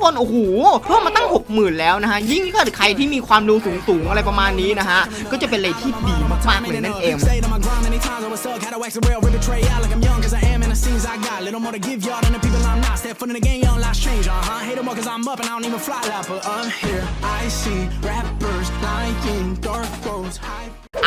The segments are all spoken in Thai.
กคนโอ้โหเพิ่มมาตั้ง 60,000 แล้วนะฮะยิ่งถ้าเกิดใครที่มีความรู้สูงๆอะไรประมาณนี้นะฮะก็จะเป็นอะไรที่ดีมากๆเลยนั่นเอง Stayed on my grind many times, I was stuck, had to wax a real, rip betray out like I'm young, cause I am, and the scenes I got. Little more to give y'all than the people I'm not. Step foot in the game, young, life strange, uh huh. Hate them more cause I'm up and I don't even fly like, but I'm here. I see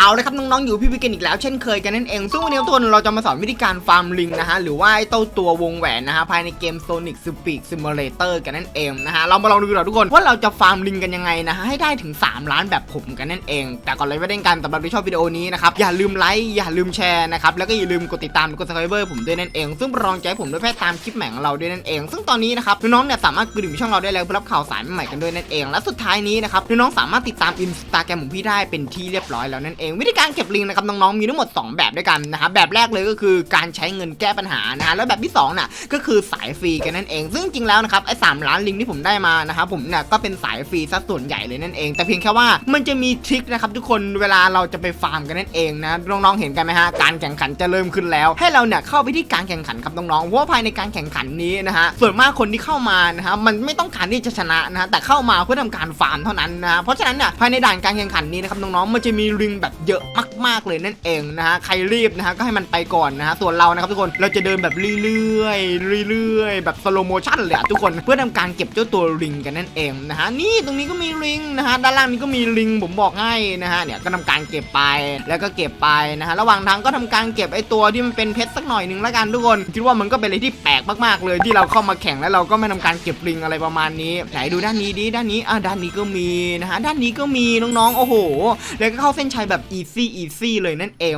เอาเลยครับน้องๆอยู่พี่วิกกันอีกแล้วเช่นเคยกันนั่นเองซึ่งวันนี้ทุกคนเราจะมาสอนวิธีการฟาร์มลิงนะฮะหรือว่าไอ้เต้าตัววงแหวนนะฮะภายในเกม Sonic Speed Simulator กันนั่นเองนะฮะเรามาลองดูกันหน่อยทุกคนว่าเราจะฟาร์มลิงกันยังไงนะฮะให้ได้ถึง 3 ล้านแบบผมกันนั่นเอง แต่ก่อนเลยไม่ได้กันสำหรับที่ชอบวิดีโอนี้นะครับอย่าลืมไลค์อย่าลืมแชร์นะครับแล้วก็อย่าลืมกดติดตามกด subscribe ผมด้วยนั่นเอง ซึ่งรองใจผมด้วยแพทย์ตามคลิปใหม่ของเราด้วยนั่นเอง ซึ่งตอนนี้นะครับน้องๆเนี่ยสามารถกระดิ่งช่องเราได้แล้วเพื่อรับข่าวสารใหม่กันด้วยนั่นเอง และสุดท้ายนี้นะครับน้องๆสามารถติดตามอินสตาแกรมของพี่ได้เป็นที่เรียบร้อยแล้วนั่นเองวิธีการเก็บลิงนะครับน้องๆมีทั้งหมด 2 แบบด้วยกันนะครับแบบแรกเลยก็คือการใช้เงินแก้ปัญหานะฮะแล้วแบบที่2น่ะก็คือสายฟรีกันนั่นเอง ซึ่งจริงๆแล้วนะครับไอ้สามล้านลิงที่ผมได้มานะครับผมเนี่ยก็เป็นสายฟรีซะส่วนใหญ่เลยนั่นเอง แต่เพียงแค่ว่ามันจะมีทริคนะครับทุกคนเวลาเราจะไปฟาร์มกันนั่นเองนะน้องๆเห็นกันไหมฮะการแข่งขันจะเริ่มขึ้นแล้ว ให้เราเนี่ยเข้าไปที่การแข่งขันครับน้องๆเพราะว่าภายในการแข่งขันนี้นะฮะส่วนมากคนที่เข้ามานะฮะมันไม่ต้องการที่จะชนะนะฮะแต่เข้ามาเพื่อทำการฟาร์มเท่านั้นนะเพราะฉะนั้นเนี่ยภายในด่านการแข่งขันนี้นะครับน้องๆมันจะมีลิงแบบเยอะมาก ๆ เลยนั่นเองนะฮะ ใครรีบนะฮะก็ให้มันไปก่อนนะฮะ ส่วนเรานะครับทุกคน เราจะเดินแบบเรื่อยๆเรื่อยๆ แบบสโลโมชั่นเลยอะทุกคน เพื่อทำการเก็บเจ้าตัวลิงกันนั่นเองนะฮะ นี่ตรงนี้ก็มีลิงนะฮะ ด้านล่างนี้ก็มีลิงผมบอกให้นะฮะ เนี่ยก็ทำการเก็บไป แล้วก็เก็บไปนะฮะ ระหว่างทางก็ทำการเก็บไอ้ตัวที่มันเป็นเพชรสักหน่อยหนึ่งแล้วกันทุกคน คิดว่ามันก็เป็นอะไรที่แปลกมากๆ เลยที่เราเข้ามาแข่งแล้วเราก็ไม่ทำการเก็บลิงอะไรประมาณนี้ไหนดูด้านนี้ดิด้านนี้อะด้านนี้ก็มีนะฮะด้านนี้ก็มีน้องๆโอ้โห แล้วก็เข้าเส้นชัยแบบ easy easy เลยนั่นเอง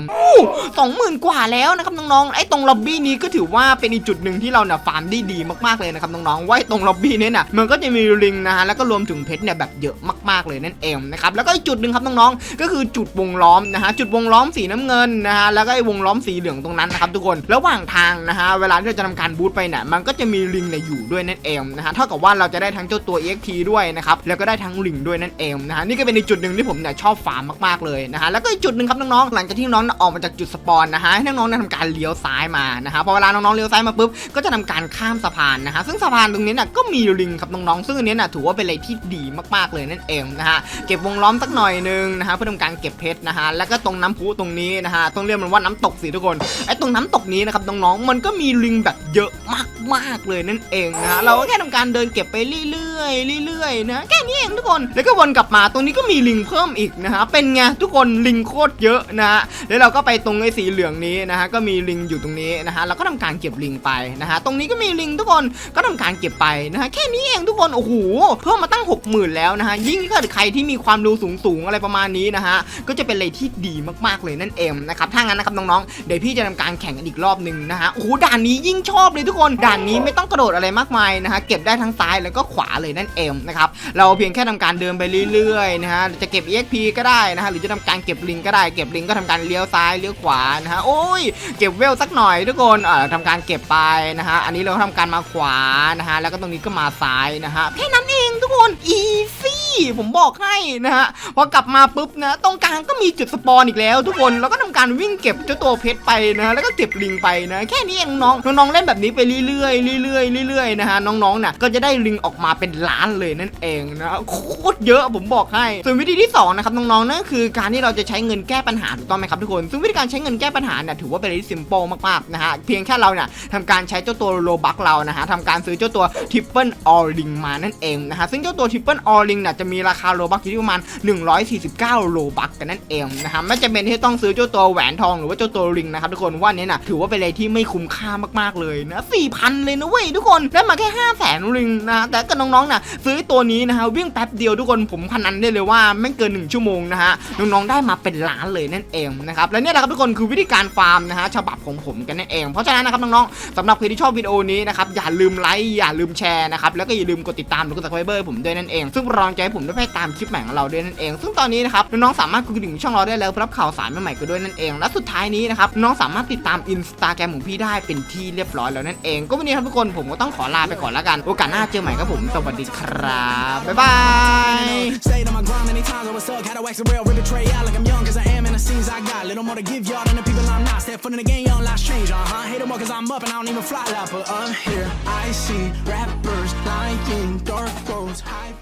สองหมื่นกว่าแล้วนะครับน้องๆไอ้ตรงล็อบบี้นี้ก็ถือว่าเป็นอีกจุดหนึ่งที่เราเนี่ยฟาร์มได้ดีมากๆเลยนะครับน้องๆว่าไอ้ตรงล็อบบี้เนี้น่ะมันก็จะมีลิงนะฮะแล้วก็รวมถึงเพชรเนี่ยแบบเยอะมากๆเลยนั่นเองนะครับแล้วก็อีกจุดหนึ่งครับน้องๆก็คือจุดวงล้อมนะฮะจุดวงล้อมสีน้ำเงินนะฮะแล้วก็ไอ้วงล้อมสีเหลืองตรงนั้นนะครับทุกคนระหว่างทางนะฮะเวลาที่เราจะทำการบูทไปเนี่ยมันก็จะมีลิงเนี่ยอยู่ด้วยนั่นเองนะฮะเท่ากับว่าเราจะได้ทั้งเจ้าตัว EXP ด้วยนะครับแล้วก็ได้ทั้งลิงด้วยนั่นเองนะฮะนี่ก็เป็นอีกจุดหนึ่งที่ผมเนี่ยชอบฟาร์มมากๆเลยนะฮะแล้วก็อีกจุดหนึ่งครับน้องๆหลังจากที่น้องๆออกมาจากจุดสปอนนะฮะให้น้องๆนี่ยทำการเลี้ยวซ้ายมานะฮะพอเวลาน้องๆเลี้ยวซ้ายมาปุ๊บก็จะทำการข้ามสะพานนะฮะซึ่งสะพานตรงนี้น่ะก็มีลิงครับน้องๆซึ่งอันนี้น่ะถือว่าเป็นอะไรที่ดีมากๆเลยนั่นเองนะฮะเก็บวงล้อมสักหน่อยหนึงนะฮะเพื่อทำการเก็บเพชรนะฮะแล้วก็ตรงน้ำพุตรงนี้นะฮะต้องเรียกมันว่าน้ำตกสิทุกคนไอ้ตรงน้ำตกนี้นะครับน้องๆมันก็มีลิงแบบเยอะมากๆเลยนั่นเองนะฮะเราก็แค่ทำการเดินเก็บไปเรื่อยๆเรื่อยๆนะแค่นี้เองทุกคนแล้วก็วนกลับมาตรงนี้ก็มีลิงเพิ่มอีกนะฮะเป็นไงทุกคนลิงโคตรเยอะนะฮะแล้วเราก็ไปตรงไอ้สีเหลืองนี้นะฮะก็มีลิงอยู่ตรงนี้นะฮะเราก็ทำการเก็บลิงไปนะฮะตรงนี้ก็มีลิงทุกคนก็ทำการเก็บไปนะฮะแค่นี้เองทุกคนโอ้โหเพิ่มมาตั้ง 60,000 แล้วนะฮะยิ่งถ้าใครที่มีความรู้สูงๆอะไรประมาณนี้นะฮะก็จะเป็นอะไรที่ดีมากๆเลยนั่นเองนะครับถ้างั้นนะครับน้องๆเดี๋ยวพี่จะทำการแข่งกันอีกรอบหนึ่งนะฮะโอ้โหด่านนี้ยิ่งชอบเลยทุกคนด่านนี้ไม่ต้องกระโดดอะไรมากมายนะฮะเก็บได้ทั้งซ้ายแล้วก็ขวาเลยนั่นเองนะครับเราเพียงแค่ทำการเดินไปเรื่อยๆนะฮะจะเก็บ EXP ก็ได้นะฮะหรือจะทำการเก็บลิงก็ได้เก็บลิงก็ทำการเลี้ยวซ้ายเลี้ยวขวานะฮะโอ้ยเก็บเวลสักหน่อยทุกคนเอ่อทำการเก็บไปนะฮะอันนี้เราทำการมาขวานะฮะแล้วก็ตรงนี้ก็มาซ้ายนะฮะแค่นั้นเองทุกคนอีซี่ผมบอกให้นะฮะพอกลับมาปุ๊บนะตรงกลางก็มีจุดสปอนอีกแล้วทุกคนแล้วก็ท การวิ่งเก็บเจ้าตัวเพชรไปนะฮะแล้วก็เก็บลิงไปนะแค่นี้เองน้องน้องๆเล่นแบบนี้ไปเรื่อยๆเรื่อยๆเรื่อยๆนะฮะน้องๆน่ะก็จะได้ลิงออกมาเป็นล้านเลยนั่นเองนะโคตรเยอะผมบอกให้ ส่วนวิธีที่สองนะครับน้องๆนั่นคือการที่เราจะใช้เงินแก้ปัญหาถูกต้องไหมครับทุกคน ซึ่งวิธีการใช้เงินแก้ปัญหาเนี่ยถือว่าเป็นอะไรที่ซิมเปิลมากๆนะฮะเพียงแค่เราเนี่ยทำการใช้เจ้าตัวโลบักเรานะฮะทำการซื้อเจ้าตัวทริปเปิลออลิงมานั่นเองนะฮะซึ่งเจ้าตัวทริปเปิลออลิงเนี่ยจะมีราคาโลบักอยู่ที่ประมาณ149โลบักกันนั่นเองนะฮะไม่จำเป็นที่ต้องซื้อเจ้าตัวแหวนทองหรือว่าเจ้าตัวลิงนะครับทุกคนว่าเนี้น่ะถือว่าเป็นอะไรที่ไม่คุ้มค่ามากๆเลยนะ4,000เลยนะเว้ยทุกคนได้มาแค่5 0 0แสนลิงนะแต่ก็น้องๆนะซื้อตัวนี้นะฮะวิ่งแป๊บเดียวทุกคนผมพนันได้เลยว่าไม่เกิน1ชั่วโมงนะฮะน้องๆได้มาเป็นล้านเลยนั่นเองนะครับและเนี่ยแหละครับทุกคนคือวิธีการฟาร์มนะฮะฉบับของผมกันนั่นเอง เพราะฉะนั้นนะครับน้องๆสำหรับใครที่ชอบวิดีโอนี้นะครับอย่าลืมไลค์อย่าลืมแชร์นะครับแล้วก็อย่าลืมกดติดตามหรือกด subscribe ผมด้วยนั่นเอง ซึ่งรองใจให้ผมได้ไปตามคลิปใหม่ของเราด้วยนั่นเอง ซึ่งตอนนี้นะครับน้องๆสามารถกดกระดิ่งช่องเราได้แล้วรับข่าวสารใหม่ๆกันด้วยนั่นเอง และสุดท้ายนี้นะครับน้องสามารถติดตามอินสตาแกรมของพี่ได้เป็นที่เรียบร้อยแล้วนั่นเอง ก็วันนี้ครับทุกคนผมก็ต้องขอลาไปก่อนแล้วกันโอกาสหน้าเจอใหม่ครับผมสวัสดีครับบ๊ายบาย Stayed on my grind many times, I was stuck, had to wax a real, rip betray out like I'm young, cause I am, and the scenes I got. Little more to give y'all than the people I'm not. Step foot in the game, young, life strange, uh huh. Hate them more cause I'm up and I don't even fly like, but I'm here. I see rappers lying, dark roads. high